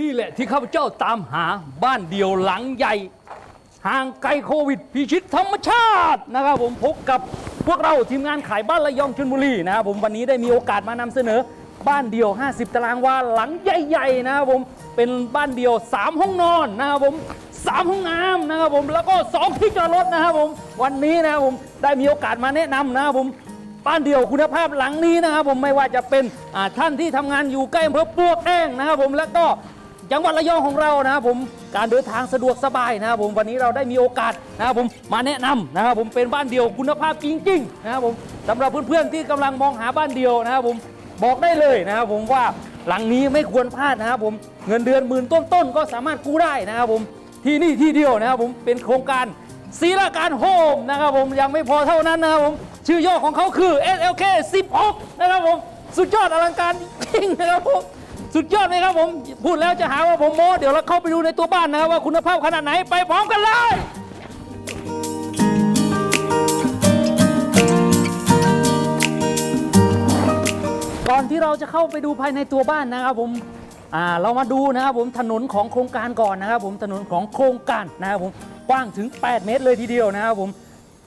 นี่แหละที่ข้าพเจ้าตามหาบ้านเดียวหลังใหญ่ ห่างไกลโควิดพิชิตธรรมชาตินะครับผมพบกับพวกเราทีมงานขายบ้านระยองชลบุรีนะครับผมวันนี้ได้มีโอกาสมานำเสนอบ้านเดียว 50 ตารางวาหลังใหญ่ๆนะครับผมเป็นบ้านเดียว 3 ห้องนอนนะครับผมสามห้องน้ำนะครับผมแล้วก็ 2 ที่จอดรถนะครับผมวันนี้นะครับผมได้มีโอกาสมาแนะนำนะครับผมบ้านเดี่ยวคุณภาพหลังนี้นะครับผมไม่ว่าจะเป็นท่านที่ทำงานอยู่ใกล้อำเภอปลวกแห้งนะครับผมแล้วก็ จังหวัดระยองของเรานะครับผมการเดินทางสะดวกสบายนะครับผมวันนี้เราได้มีโอกาสนะครับผมมาแนะนำนะครับผมเป็นบ้านเดี่ยวคุณภาพจริงๆนะครับผมสำหรับเพื่อนๆที่กำลังมองหาบ้านเดี่ยวนะครับผมบอกได้เลยนะครับผมว่าหลังนี้ไม่ควรพลาดนะครับผมเงินเดือนหมื่นต้นๆก็สามารถกู้ได้นะครับผมที่นี่ที่เดียวนะครับผมเป็นโครงการศรีราการโฮมนะครับผมยังไม่พอเท่านั้นนะครับผมชื่อย่อของเขาคือ SLK 16 นะครับผมสุดยอดอลังการจริงนะครับผม สุดยอดไหมครับผม พูดแล้วจะหาว่าผมโม้ เดี๋ยวเราเข้าไปดูในตัวบ้านนะครับว่าคุณภาพขนาดไหนไปพร้อมกันเลยก่อนที่เราจะเข้าไปดูภายในตัวบ้านนะครับผมอ่าเรามาดูนะครับผมถนนของโครงการก่อนนะครับผมถนนของโครงการนะครับผมกว้างถึง 8 เมตรเลยทีเดียวนะครับผม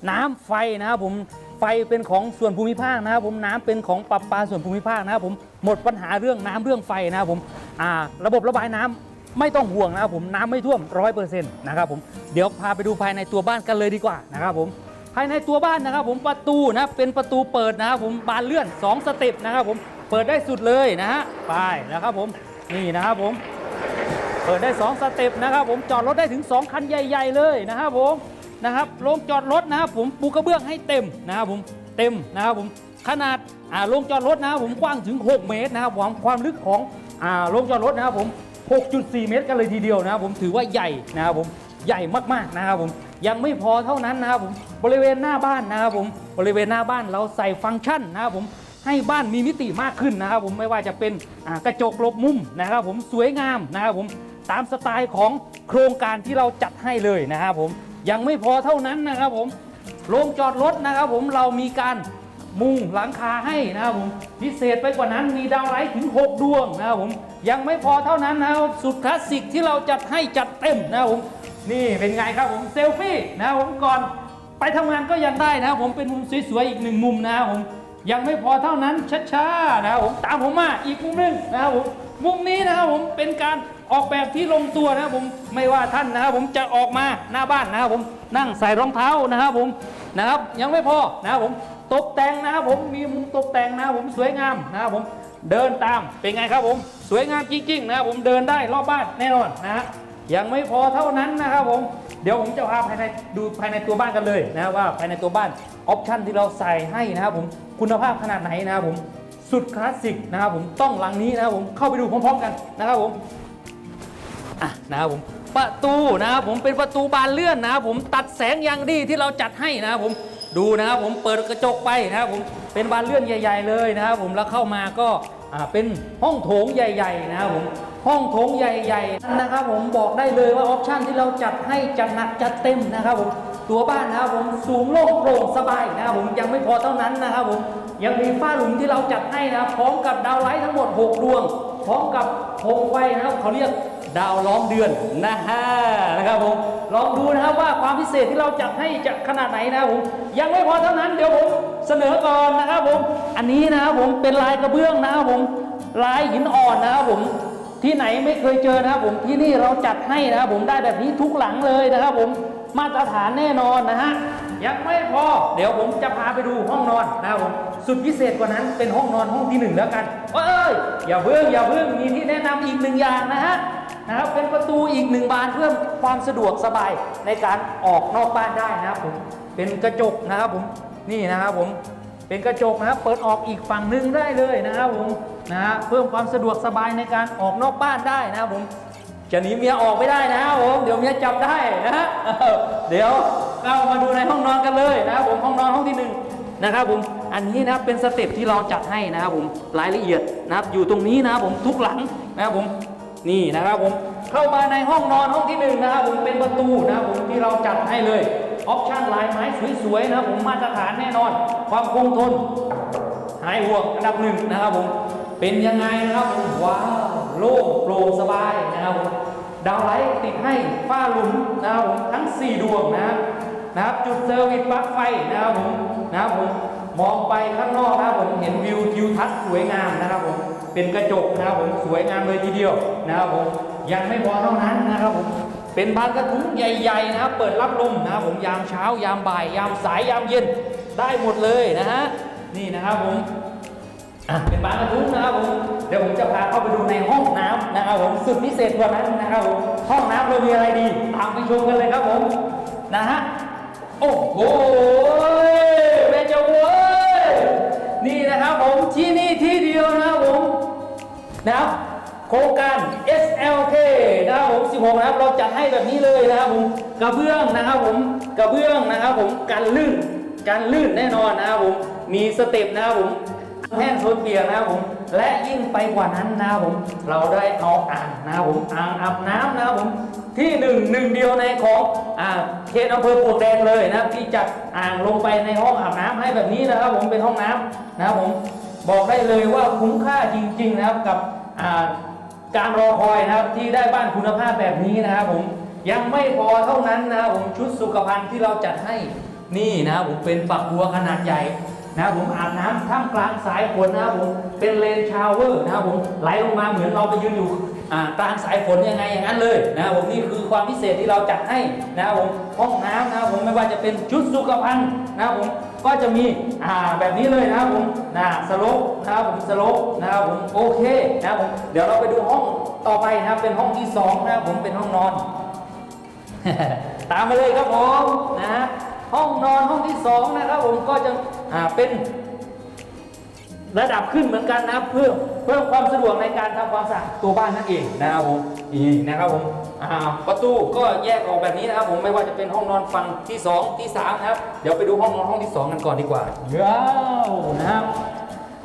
น้ำไฟนะครับผม ไฟเป็นของส่วนภูมิภาคนะครับผมน้ำเป็นของปรับปาส่วนภูมิภาคนะครับผมหมดปัญหาเรื่องน้ำเรื่องไฟนะครับผมอ่าระบบระบายน้ำไม่ต้องห่วงนะครับผมน้ำไม่ท่วมร้อยเปอร์เซ็นต์นะครับผมเดี๋ยวพาไปดูภายในตัวบ้านกันเลยดีกว่านะครับผมภายในตัวบ้านนะครับผมประตูนะเป็นประตูเปิดนะครับผมบานเลื่อน 2 สเต็ปนะครับผมเปิดได้สุดเลยนะฮะไปนะครับผมนี่นะครับผมเปิดได้ 2 สเต็ปนะครับผมจอดรถได้ถึง 2 คันใหญ่ ๆ เลยนะครับผม นะครับโรงจอดรถนะครับผมปูกระเบื้องให้เต็มนะครับผมเต็มนะครับผมขนาดอ่าโรงจอดรถนะครับผมกว้างถึง 6 เมตรนะครับความความลึกของอ่าโรงจอดรถนะครับผม 6.4 เมตรกันเลยทีเดียวนะครับผมถือว่าใหญ่นะครับผมใหญ่มากๆนะครับผมยังไม่พอเท่านั้นนะครับผมบริเวณหน้าบ้านนะครับผมบริเวณหน้าบ้านเราใส่ฟังก์ชันนะครับผมให้บ้านมีมิติมากขึ้นนะครับผมไม่ว่าจะเป็นกระจกลบมุมนะครับผมสวยงามนะครับผมตามสไตล์ของโครงการที่เราจัดให้เลยนะครับผม ยังไม่พอเท่านั้นนะครับผมโรงจอดรถนะครับผมเรามีการมุงหลังคาให้นะครับผมพิเศษไปกว่านั้นมีดาวไลท์ถึง 6 ดวงนะครับผมยังไม่พอเท่านั้นนะครับสุดคลาสสิกที่เราจัดให้จัดเต็มนะครับผมนี่เป็นไงครับผมเซลฟี่นะครับผมก่อนไปทำงานก็ยังได้นะครับผมเป็นมุมสวยๆอีกหนึ่งมุมนะครับผมยังไม่พอเท่านั้นช้าๆนะครับผมตามผมมาอีกมุมหนึงนะครับผมมุมนี้นะครับผมเป็นการ ออกแบบที่ลงตัวนะครับผมไม่ว่าท่านนะครับผมจะออกมาหน้าบ้านนะครับผมนั่งใส่รองเท้านะครับผมนะครับยังไม่พอนะครับผมตกแต่งนะครับผมมีมุมตกแต่งนะครับผมสวยงามนะครับผมเดินตามเป็นไงครับผม สวยงามจริงๆนะครับผมเดินได้รอบบ้านแน่นอนนะฮะยังไม่พอเท่านั้นนะครับผมเดี๋ยวผมจะพาภายในดูภายในตัวบ้านกันเลยนะว่าภายในตัวบ้านออปชันที่เราใส่ให้นะครับผมคุณภาพขนาดไหนนะครับผมสุดคลาสสิกนะครับผมต้องหลังนี้นะครับผมเข้าไปดูพร้อมๆกันนะครับผม อะนะครับผมประตูนะครับผมเป็นประตูบานเลื่อนนะครับผมตัดแสงอย่างดีที่เราจัดให้นะครับผมดูนะครับผมเปิดกระจกไปนะครับผมเป็นบานเลื่อนใหญ่ ๆ เลยนะครับผมแล้วเข้ามาก็อ่าเป็นห้องโถงใหญ่ ๆ นะครับผมห้องโถงใหญ่ๆนะครับผมบอกได้เลยว่าออปชันที่เราจัดให้จัดหนักจัดเต็มนะครับผมตัวบ้านนะครับผมสูงโล่งโปร่งสบายนะครับผมยังไม่พอเท่านั้นนะครับผมยังมีฝ้าหลุมที่เราจัดให้นะพร้อมกับดาวไลท์ทั้งหมด 6 ดวง พร้อมกับโคมไฟนะครับเขาเรียก ดาวล้อมเดือนนะฮะนะครับผมลองดูนะครับว่าความพิเศษที่เราจัดให้จะขนาดไหนนะครับผมยังไม่พอเท่านั้นเดี๋ยวผมเสนอก่อนนะครับผมอันนี้นะครับผมเป็นลายกระเบื้องนะครับผมลายหินอ่อนนะครับผมที่ไหนไม่เคยเจอนะครับผมที่นี่เราจัดให้นะครับผมได้แบบนี้ทุกหลังเลยนะครับผมมาตรฐานแน่นอนนะฮะยังไม่พอเดี๋ยวผมจะพาไปดูห้องนอนนะครับผม สุดพิเศษกว่านั้นเป็นห้องนอนห้องที่หนึ่งแล้วกันเอ้ยอย่าเพิ่งอย่าเพิ่งมีที่แนะนำอีกหนึ่งอย่างนะฮะนะครับเป็นประตูอีกหนึ่งบานเพื่อความสะดวกสบายในการออกนอกบ้านได้นะครับผมเป็นกระจกนะครับผมนี่นะครับผมเป็นกระจกนะครับเปิดออกอีกฝั่งหนึ่งได้เลยนะครับผมนะฮะเพิ่มความสะดวกสบายในการออกนอกบ้านได้นะครับผมจะหนีเมียออกไม่ได้นะครับผมเดี๋ยวเมียจับได้นะฮะเดี๋ยวเรามาดูในห้องนอนกันเลยนะครับผมห้องนอนห้องที่หนึ่งนะครับผม อันนี้นะครับเป็นสเต็ปที่เราจัดให้นะครับผมรายละเอียดนะครับอยู่ตรงนี้นะครับผมทุกหลังนะครับผมนี่นะครับผมเข้ามาในห้องนอนห้องที่หนึ่งนะครับผมเป็นประตูนะครับผมที่เราจัดให้เลยออปชั่นลายไม้สวยๆนะครับผมมาตรฐานแน่นอน ความคงทนหายห่วงอันดับหนึ่งนะครับผมเป็นยังไงนะครับผมว้าวโล่งโปร่งสบายนะครับผมดาวไลท์ติดให้ฝ้าหลุมนะครับผมทั้ง 4 ดวงนะครับนะครับจุดเซอร์วิสปลั๊กไฟนะครับผมนะครับผม มองไปข้างนอกนะครับผมเห็นวิวทิวทัศน์สวยงามนะครับผมเป็นกระจกนะครับผมสวยงามเลยทีเดียวนะครับผมยังไม่พอเท่านั้นนะครับผมเป็นบานกระทุ้งใหญ่ๆนะครับเปิดรับลมนะครับผมยามเช้ายามบ่าย ยามสายยามเย็นได้หมดเลยนะฮะนี่นะครับผมเป็นบานกระทุ้งนะครับผมเดี๋ยวผมจะพาเข้าไปดูในห้องน้ำนะครับผมสุดพิเศษกว่านั้นนะครับผมห้องน้ำเรามีอะไรดี ตามไปชมกันเลยครับผมนะฮะโอ้โห นะครับโครงการ SLK นะครับผม 16 นะครับ เราจัดให้แบบนี้เลยนะครับผมกระเบื้องนะครับผมกระเบื้องนะครับผมกันลื่นกันลื่นแน่นอนนะครับผมมีสเต็ปนะครับผมแห้งโซนเปียกนะครับผมและยิ่งไปกว่านั้นนะครับผมเราได้เอาอ่างนะครับผมอ่างอาบน้ำนะครับผมที่หนึ่งหนึ่งเดียวในของอ่าเขตอำเภอปลวกแดงเลยนะครับ ที่จัดอ่างลงไปในห้องอาบน้ำให้แบบนี้นะครับ ผมเป็นห้องน้ำนะครับผมบอกได้เลยว่าคุ้มค่าจริง ๆ นะครับกับ การรอคอยนะครับที่ได้บ้านคุณภาพแบบนี้นะครับผมยังไม่พอเท่านั้นนะครับผมชุดสุขภัณฑ์ที่เราจัดให้นี่นะครับผมเป็นฝักบัวขนาดใหญ่นะครับผมอาบน้ำท่ามกลางสายฝนนะครับผมเป็นเลนชาวเวอร์นะครับผมไหลลงมาเหมือนเราไปยืนอยู่อ่ากลางสายฝนยังไงอย่างนั้นเลยนะครับผมนี่คือความพิเศษที่เราจัดให้นะครับผมห้องน้ำนะครับผมไม่ว่าจะเป็นชุดสุขภัณฑ์นะครับผม ก็จะมีอ่าแบบนี้เลยนะครับผมนะสโลปนะครับผมสโลปนะครับผมโอเคนะครับผมเดี๋ยวเราไปดูห้องต่อไปนะครับเป็นห้องที่สองนะครับผมเป็นห้องนอน ตามมาเลยครับผมนะห้องนอนห้องที่สองนะครับผมก็จะอ่าเป็นระดับขึ้นเหมือนกันนะเพื่อเพิ่มความสะดวกในการทำความสะอาดตัวบ้านนั่นเองนะครับผมนี่นะครับผม อ่าประตูก็แยกออกแบบนี้นะครับผมไม่ว่าจะเป็นห้องนอนฝั่งที่สองที่สามนะครับ เดี๋ยวไปดูห้องนอนห้องที่สองกันก่อนดีกว่าว้าวนะครับ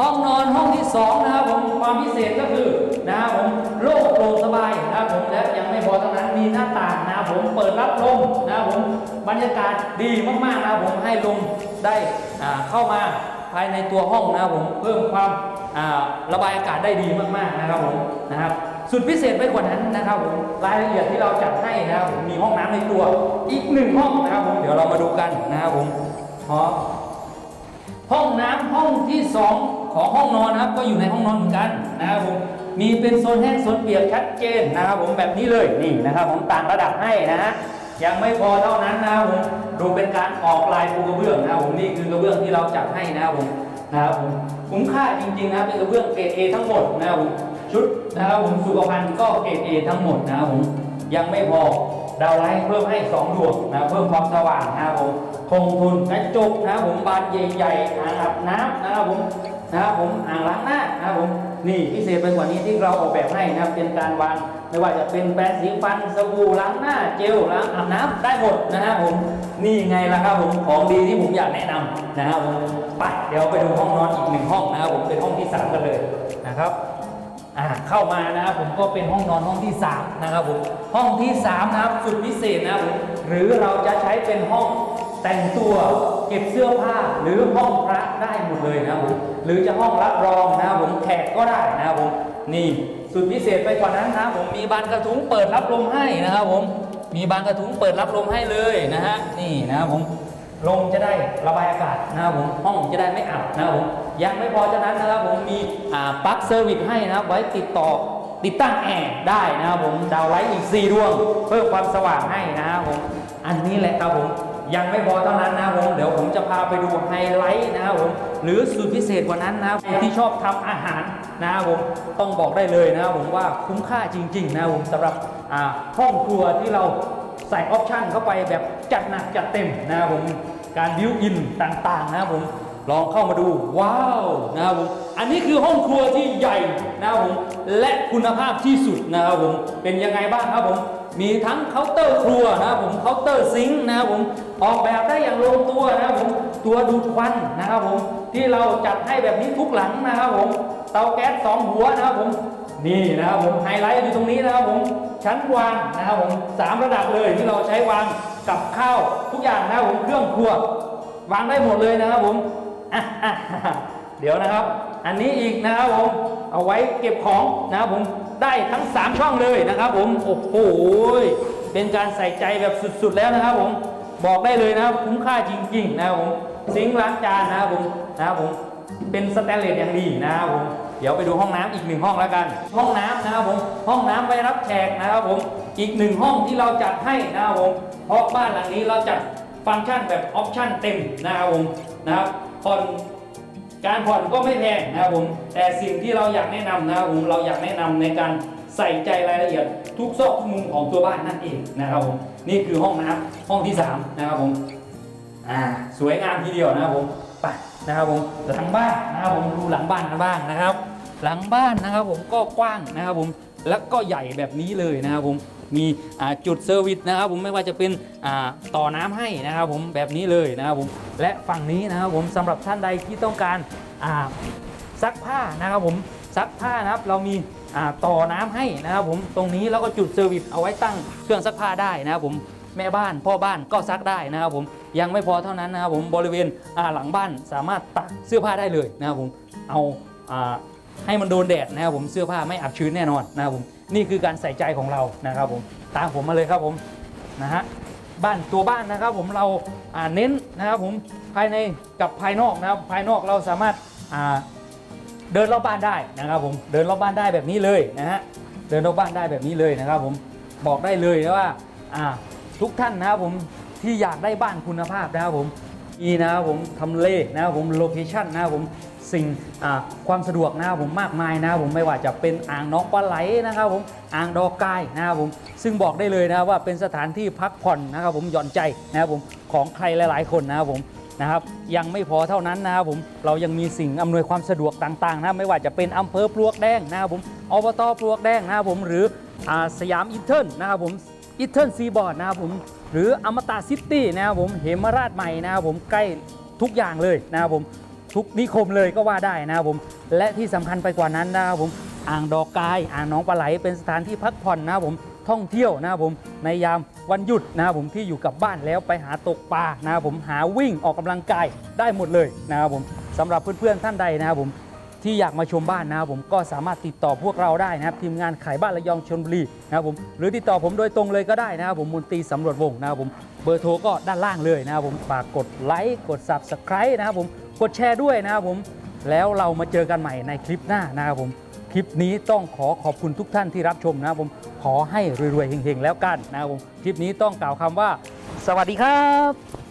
ห้องนอนห้องที่สองนะครับผมความพิเศษก็คือนะครับผมโล่งโปร่งสบายนะครับผมและยังไม่พอเท่านั้นมีหน้าต่างนะครับผมเปิดรับลมนะครับผมบรรยากาศดีมากๆนะครับผมให้ลมได้อ่าเข้ามาภายในตัวห้องนะครับผมเพิ่มความอ่าระบายอากาศได้ดีมากๆนะครับผมนะครับ สุดพิเศษไปกว่านั้นนะครับผมรายละเอียดที่เราจัดให้นะครับผมมีห้องน้ำในตัวอีกหนึ่งห้องนะครับผมเดี๋ยวเรามาดูกันนะครับผมพอห้องน้ำห้องที่ 2 ของห้องนอนนะครับ ก็อยู่ในห้องนอนเหมือนกันนะครับผมมีเป็นโซนแห้งโซนเปียกชัดเจนนะครับ ผมแบบนี้เลยนี่นะครับผมต่างระดับให้นะฮะยังไม่พอเท่านั้นนะครับผมดูเป็นการออกลายปูกระเบื้องนะครับผมนี่คือกระเบื้องที่เราจัดให้นะครับผมนะครับผมคุ้มค่าจริงๆนะเป็นกระเบื้องเกรดเอทั้งหมดนะครับผม ชุดนะครับผมสุขภัณฑ์ก็เกรดเอทั้งหมดนะครับผมยังไม่พอดาวไลท์เพิ่มให้สองดวงนะเพิ่มความสว่างนะครับผมคงทุนกระจกนะครับผมบานใหญ่ๆอ่างอาบน้ำนะครับผมนะครับผมอ่างล้างหน้านะครับผมนี่พิเศษไปกว่านี้ที่เราออกแบบให้นะครับเป็นการวางไม่ว่าจะเป็นแปรงสีฟันสบู่ล้างหน้า เจลล้างอาบน้ำได้หมดนะครับผมนี่ไงล่ะครับผมของดีที่ผมอยากแนะนำนะครับผมไปเดี๋ยวไปดูห้องนอนอีกหนึ่งห้องนะครับผมเป็นห้องที่สามกันเลยนะครับ อ่าเข้ามานะครับผมก็เป็นห้องนอนห้องที่3นะครับผมห้องที่3นะครับสุดพิเศษนะครับผมหรือเราจะใช้เป็นห้องแต่งตัวเก็บเสื้อผ้าหรือห้องพระได้หมดเลยนะครับผมหรือจะห้องรับรองนะครับผมแขกก็ได้นะครับผมนี่สุดพิเศษไปกว่านั้นนะครับผมมีบานกระทุ้งเปิดรับลมให้นะครับผมมีบานกระทุ้งเปิดรับลมให้เลยนะฮะนี่นะครับผมลมจะได้ระบายอากาศนะครับผมห้องจะได้ไม่อับนะครับผม ยังไม่พอจากนั้นนะครับผมมีปลั๊กเซอร์วิสให้นะครับไว้ติดต่อติดตั้งแอร์ได้นะครับผมดาวไลท์อีก 4 ดวง เพิ่มความสว่างให้นะครับผมอันนี้แหละครับผมยังไม่พอเท่านั้นนะครับผมเดี๋ยวผมจะพาไปดูไฮไลท์นะครับผมหรือสูตรพิเศษกว่านั้นนะใครที่ชอบทำอาหารนะครับผมต้องบอกได้เลยนะครับผมว่าคุ้มค่าจริง ๆ นะครับผมสำหรับห้องครัวที่เราใส่ออปชั่นเข้าไปแบบจัดหนักจัดเต็มนะครับผมการบิวอินต่างๆนะครับผม ลองเข้ามาดูว้าวนะครับผมอันนี้คือห้องครัวที่ใหญ่นะครับผมและคุณภาพที่สุดนะครับผมเป็นยังไงบ้างครับผมมีทั้งเคาน์เตอร์ครัวนะครับผมเคาน์เตอร์ซิงค์นะครับผมออกแบบได้อย่างลงตัวนะครับผมตัวดูดควันนะครับผมที่เราจัดให้แบบนี้ทุกหลังนะครับผมเตาแก๊สสองหัวนะครับผมนี่นะครับผมไฮไลท์อยู่ตรงนี้นะครับผมชั้นวางนะครับผมสามระดับเลยที่เราใช้วางกับข้าวทุกอย่างนะครับผมเครื่องครัววางได้หมดเลยนะครับผม เดี๋ยวนะครับ อันนี้อีกนะครับผม เอาไว้เก็บของนะครับผม ได้ทั้ง 3 ช่องเลยนะครับผม โอ้โห เป็นการใส่ใจแบบสุดๆแล้วนะครับผม บอกได้เลยนะครับคุ้มค่าจริงๆนะครับผม ซิงค์ล้างจานนะครับผม นะครับผม เป็นสแตนเลสอย่างดีนะครับผม เดี๋ยวไปดูห้องน้ำอีกหนึ่งห้องแล้วกัน ห้องน้ำนะครับผม ห้องน้ำไว้รับแขกนะครับผม อีกหนึ่งห้องที่เราจัดให้นะครับผม เพราะบ้านหลังนี้เราจัดฟังก์ชันแบบออปชั่นเต็มนะครับผม นะครับ ผ่อนการผ่อนก็ไม่แพงนะครับผม แต่สิ่งที่เราอยากแนะนำนะครับผมเราอยากแนะนำในการใส่ใจรายละเอียดทุกซอกทุกมุมของตัวบ้านนั่นเองนะครับผมนี่คือห้องน้ำห้องที่สามนะครับผมอ่าสวยงามทีเดียวนะครับผมไปนะครับผมหลังบ้านนะครับผมดูหลังบ้านกันบ้างนะครับ หลังบ้านนะครับผมก็กว้างนะครับผมแล้วก็ใหญ่แบบนี้เลยนะครับผม มีจุดเซอร์วิสนะครับผมไม่ว่าจะเป็นต่อน้ำให้นะครับผมแบบนี้เลยนะครับผมและฝั่งนี้นะครับผมสำหรับท่านใดที่ต้องการซักผ้านะครับผมซักผ้านะครับเรามีต่อน้ำให้นะครับผมตรงนี้แล้วก็จุดเซอร์วิสเอาไว้ตั้งเครื่องซักผ้าได้นะครับผมแม่บ้านพ่อบ้านก็ซักได้นะครับผมยังไม่พอเท่านั้นนะครับผมบริเวณหลังบ้านสามารถตักเสื้อผ้าได้เลยนะครับผมเอา ให้มันโดนแดดนะครับผมเสื้อผ้าไม่อับชื้นแน่นอนนะครับผมนี่คือการใส่ใจของเรานะครับผมตามผมมาเลยครับผมนะฮะบ้านตัวบ้านนะครับผมเราเน้นนะครับผมภายในกับภายนอกนะครับภายนอกเราสามารถเดินรอบบ้านได้นะครับผมเดินรอบบ้านได้แบบนี้เลยนะฮะเดินรอบบ้านได้แบบนี้เลยนะครับผมบอกได้เลยนะว่าอ่าทุกท่านนะครับผมที่อยากได้บ้านคุณภาพนะครับผมอีนะครับผมทำเลนะครับผมโลเคชั่นนะครับผม สิ่งความสะดวกนะครับผมมากมายนะครับผมไม่ว่าจะเป็นอ่างน้องปลาไหลนะครับผมอ่างดอกกายนะครับผมซึ่งบอกได้เลยนะว่าเป็นสถานที่พักผ่อนนะครับผมหย่อนใจนะครับผมของใครหลาย ๆ คนนะครับผมนะครับยังไม่พอเท่านั้นนะครับผมเรายังมีสิ่งอำนวยความสะดวกต่างๆนะไม่ว่าจะเป็นอำเภอปลวกแดงนะครับผมอบตปลวกแดงนะครับผมหรือสยามอินเทิร์นนะครับผมอินเทิร์นซีบอร์ดนะครับผมหรืออมตะซิตี้นะครับผมเหมราชใหม่นะครับผมใกล้ทุกอย่างเลยนะครับผม ทุกนิคมเลยก็ว่าได้นะครับผม และที่สำคัญไปกว่านั้นนะครับผมอ่างดอกกายอ่างน้องปลาไหลเป็นสถานที่พักผ่อนนะครับผมท่องเที่ยวนะครับผมในยามวันหยุดนะครับผมที่อยู่กับบ้านแล้วไปหาตกปลานะครับผมหาวิ่งออกกำลังกายได้หมดเลยนะครับผมสำหรับเพื่อนๆท่านใดนะครับผม ที่อยากมาชมบ้านนะครับผมก็สามารถติดต่อพวกเราได้นะครับทีมงานขายบ้านระยองชนบุรีนะครับผมหรือติดต่อผมโดยตรงเลยก็ได้นะครับผมมนตรีสำรวจวงนะครับผมเบอร์โทรก็ด้านล่างเลยนะครับผมฝากกดไลค์กด subscribe นะครับผมกดแชร์ด้วยนะครับผมแล้วเรามาเจอกันใหม่ในคลิปหน้านะครับผมคลิปนี้ต้องขอขอบคุณทุกท่านที่รับชมนะครับผมขอให้รวยๆเฮงๆแล้วกันนะครับผมคลิปนี้ต้องกล่าวคำว่า สวัสดีครับ